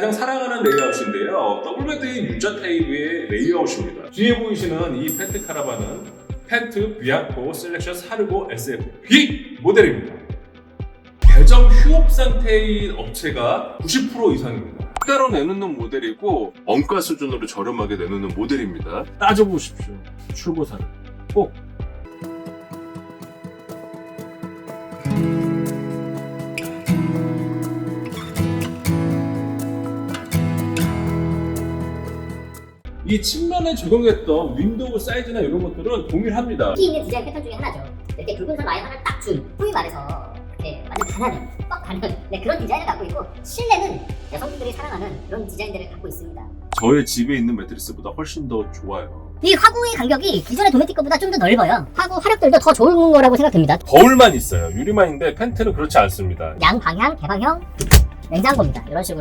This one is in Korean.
가장 사랑하는 레이아웃인데요. 더블베드의 유자 타입의 레이아웃입니다. 뒤에 보이시는 이 펜트 카라반은 펜트 비아코 셀렉션 사르고 SFB 모델입니다. 배정 휴업 상태인 업체가 90% 이상입니다. 따로 내놓는 모델이고 원가 수준으로 저렴하게 내놓는 모델입니다. 따져보십시오. 출고사를 꼭 이 측면에 적용했던 윈도우 사이즈나 이런 것들은 동일합니다. 인기 있는 디자인 패턴 중에 하나죠. 이렇게 붉은 선 라인 하나를 딱 준, 소위 말해서 이렇게 완전 반하는, 꽉 가는 네, 그런 디자인을 갖고 있고 실내는 여성분들이 사랑하는 그런 디자인들을 갖고 있습니다. 저의 집에 있는 매트리스보다 훨씬 더 좋아요. 이 화구의 간격이 기존의 도메틱 것보다 좀 더 넓어요. 화구 화력들도 더 좋은 거라고 생각됩니다. 거울만 있어요. 유리만인데 펜트는 그렇지 않습니다. 양방향, 개방형 냉장고입니다. 이런 식으로.